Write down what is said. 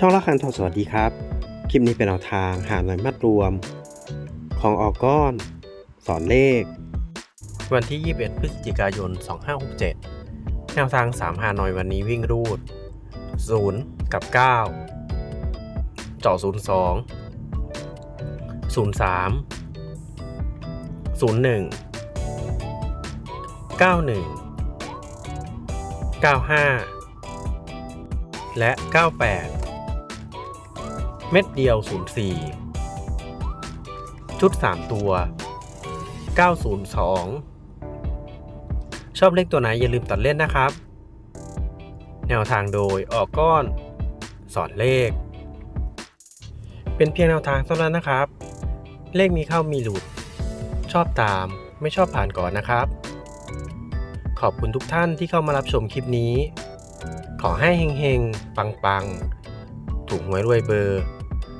ช่องละคันทองสวัสดีครับ คลิปนี้เป็นแนวทางหาหน่วยมัดรวม ของออกก้อน สอนเลข วันที่ 21 พฤศจิกายน 2567 แนวทาง 3 หาหน่อยวันนี้วิ่งรูด 0 กับ 9 เจาะ02 03 01 91 95 และ 98 เม็ดเดียว 04 ชุด 3 ตัว 902 ชอบเลขตัวไหนอย่าลืมตัดเล่นนะครับ แนวทางโดยออกก้อน สอนเลข เป็นเพียงแนวทางเท่านั้นนะครับ เลขมีเข้ามีหลุด ชอบตามไม่ชอบผ่านก่อนนะครับ ขอบคุณทุกท่านที่เข้ามารับชมคลิปนี้ ขอให้เฮงๆ ปังๆถูกหวยรวยเบอร์